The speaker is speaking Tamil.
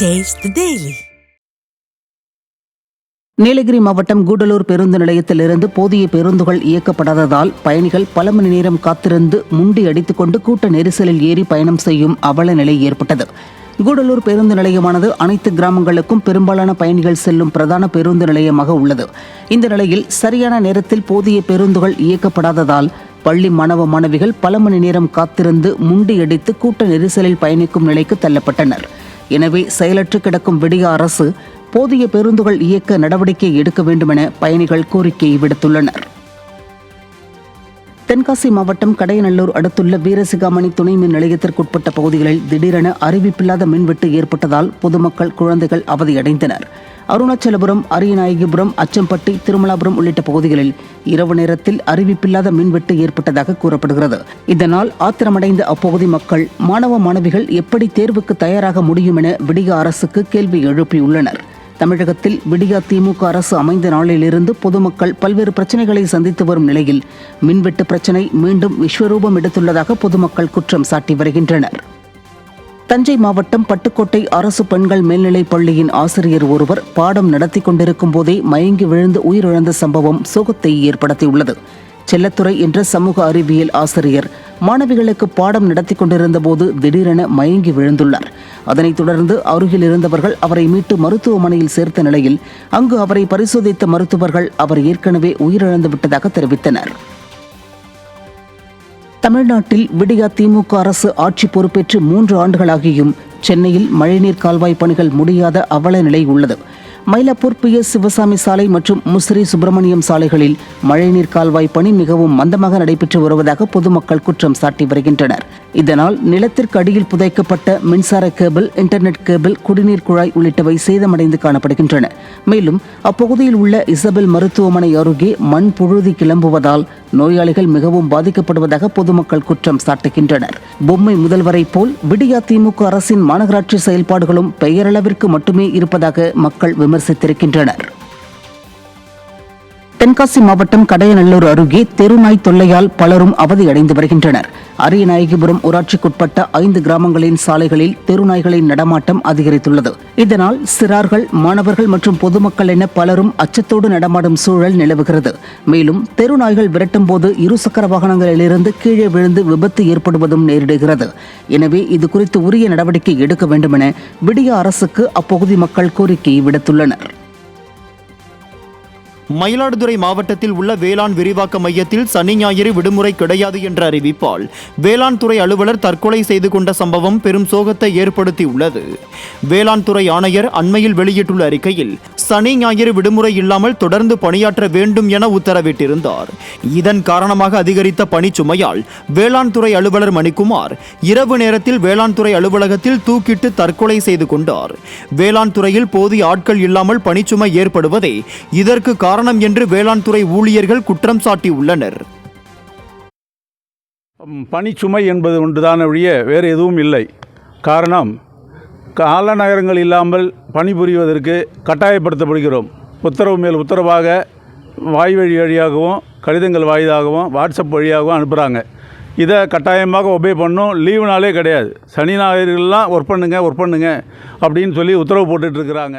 டேஸ்ட் டெய்லி நீலகிரி மாவட்டம் கூடலூர் பேருந்து நிலையத்திலிருந்து போதிய பேருந்துகள் இயக்கப்படாததால் பயணிகள் பல மணி நேரம் காத்திருந்து முண்டி அடித்துக்கொண்டு கூட்ட நெரிசலில் ஏறி பயணம் செய்யும் அவல நிலை ஏற்பட்டது. கூடலூர் பேருந்து நிலையமானது அனைத்து கிராமங்களுக்கும் பெரும்பாலான பயணிகள் செல்லும் பிரதான பேருந்து நிலையமாக உள்ளது. இந்த நிலையில் சரியான நேரத்தில் போதிய பேருந்துகள் இயக்கப்படாததால் பள்ளி மாணவ மாணவிகள் பல மணி நேரம் காத்திருந்து முண்டி அடித்து கூட்ட நெரிசலில் பயணிக்கும் நிலைக்கு தள்ளப்பட்டனர். எனவே செயலற்று கிடக்கும் விடிய அரசு போதிய பேருந்துகள் இயக்க நடவடிக்கை எடுக்க வேண்டுமென பயணிகள் கோரிக்கை விடுத்துள்ளனர். தென்காசி மாவட்டம் கடையநல்லூர் அடுத்துள்ள வீரசிகாமணி துணை மின் நிலையத்திற்குட்பட்ட பகுதிகளில் திடீரென அறிவிப்பில்லாத மின்வெட்டு ஏற்பட்டதால் பொதுமக்கள் குழந்தைகள் அவதியடைந்தனர். அருணாச்சலபுரம் அரியநாயகிபுரம் அச்சம்பட்டி திருமலாபுரம் உள்ளிட்ட பகுதிகளில் இரவு நேரத்தில் அறிவிப்பில்லாத மின்வெட்டு ஏற்பட்டதாக கூறப்படுகிறது. இதனால் ஆத்திரமடைந்த அப்பகுதி மக்கள் மாணவ மாணவிகள் எப்படி தேர்வுக்கு தயாராக முடியும் என விடிய அரசுக்கு கேள்வி எழுப்பியுள்ளனர். தமிழகத்தில் விடியா திமுக அரசு அமைந்த நாளிலிருந்து பொதுமக்கள் பல்வேறு பிரச்சனைகளை சந்தித்து வரும் நிலையில் மின்வெட்டு பிரச்சனை மீண்டும் விஸ்வரூபம் எடுத்துள்ளதாக பொதுமக்கள் குற்றம் சாட்டி வருகின்றனர். தஞ்சை மாவட்டம் பட்டுக்கோட்டை அரசு பெண்கள் மேல்நிலைப் பள்ளியின் ஆசிரியர் ஒருவர் பாடம் நடத்தி கொண்டிருக்கும் போதே மயங்கி விழுந்து உயிரிழந்த சம்பவம் சோகத்தை ஏற்படுத்தியுள்ளது. செல்லத்துறை என்ற சமூக அறிவியல் ஆசிரியர் மாணவிகளுக்கு பாடம் நடத்தி கொண்டிருந்த போது திடீரென மயங்கி விழுந்துள்ளார். அதனைத் தொடர்ந்து அருகில் இருந்தவர்கள் அவரை மீட்டு மருத்துவமனையில் சேர்த்த நிலையில் அங்கு அவரை பரிசோதித்த மருத்துவர்கள் அவர் ஏற்கனவே உயிரிழந்து விட்டதாக தெரிவித்தனர். தமிழ்நாட்டில் விடியா திமுக அரசு ஆட்சி பொறுப்பேற்று மூன்று ஆண்டுகளாகியும் சென்னையில் மழைநீர் கால்வாய் பணிகள் முடியாத அவல நிலை உள்ளது. மயிலாப்பூர் பி எஸ் சிவசாமி சாலை மற்றும் முசிறி சுப்பிரமணியம் சாலைகளில் மழைநீர் கால்வாய் பணி மிகவும் மந்தமாக நடைபெற்று வருவதாக பொதுமக்கள் குற்றம் சாட்டி வருகின்றனர். இதனால் நிலத்திற்கு அடியில் புதைக்கப்பட்ட மின்சார கேபிள் இன்டர்நெட் கேபிள் குடிநீர் குழாய் உள்ளிட்டவை சேதமடைந்து காணப்படுகின்றன. மேலும் அப்பகுதியில் உள்ள இசபெல் மருத்துவமனை அருகே மண் புழுதி கிளம்புவதால் நோயாளிகள் மிகவும் பாதிக்கப்படுவதாக பொதுமக்கள் குற்றம் சாட்டுகின்றனர். பொம்மை முதல்வரை போல் விடியா திமுக அரசின் மாநகராட்சி செயல்பாடுகளும் பெயரளவிற்கு மட்டுமே இருப்பதாக மக்கள் விமர்சித்திருக்கின்றனர். தென்காசி மாவட்டம் கடையநல்லூர் அருகே தெருநாய் தொல்லையால் பலரும் அவதியடைந்து வருகின்றனர். அரியநாயகிபுரம் ஊராட்சிக்குட்பட்ட ஐந்து கிராமங்களின் சாலைகளில் தெருநாய்களின் நடமாட்டம் அதிகரித்துள்ளது. இதனால் சிறார்கள் மாணவர்கள் மற்றும் பொதுமக்கள் என பலரும் அச்சத்தோடு நடமாடும் சூழல் நிலவுகிறது. மேலும் தெருநாய்கள் விரட்டும் போது இருசக்கர வாகனங்களிலிருந்து கீழே விழுந்து விபத்து ஏற்படுவதும் நேரிடுகிறது. எனவே இது குறித்து உரிய நடவடிக்கை எடுக்க வேண்டுமென விடிய அரசுக்கு அப்பகுதி மக்கள் கோரிக்கை விடுத்துள்ளனர். மயிலாடுதுறை மாவட்டத்தில் உள்ள வேளாண் விரிவாக்க மையத்தில் சனி ஞாயிறு விடுமுறை கிடையாது என்ற அறிவிப்பால் வேளாண் துறை அலுவலர் தற்கொலை செய்து கொண்ட சம்பவம் பெரும் சோகத்தை ஏற்படுத்தியுள்ளது. வேளாண் துறை ஆணையர் அண்மையில் வெளியிட்டுள்ள அறிக்கையில் சனி ஞாயிறு விடுமுறை இல்லாமல் தொடர்ந்து பணியாற்ற வேண்டும் என உத்தரவிட்டிருந்தார். இதன் காரணமாக அதிகரித்த பணிச்சுமையால் வேளாண் துறை அலுவலர் மணிக்குமார் இரவு நேரத்தில் வேளாண் துறை அலுவலகத்தில் தூக்கிட்டு தற்கொலை செய்து கொண்டார். வேளாண் துறையில் போதிய ஆட்கள் இல்லாமல் பணிச்சுமை ஏற்படுவதே இதற்கு காரணம் என்று வேளாண் துறை ஊழியர்கள் குற்றம் சாட்டியுள்ளனர். ம், பணிச்சுமை என்பது ஒன்றுதான ஒழிய வேறு எதுவும் இல்லை. காரணம் காலநகரங்கள் இல்லாமல் பணிபுரிவதற்கு கட்டாயப்படுத்தப்படுகிறோம். உத்தரவு மேல் உத்தரவாக வாய்வழி வழியாகவும் கடிதங்கள் வாயிலாகவும் வாட்ஸ்அப் வழியாகவும் அனுப்புகிறாங்க இதை கட்டாயமாக ஒபே பண்ணும் லீவு நாளே கிடையாது. சனி ஞாயிறுலாம் ஒர்க் பண்ணுங்கள் ஒர்க் பண்ணுங்கள் அப்படின்னு சொல்லி உத்தரவு போட்டுட்ருக்குறாங்க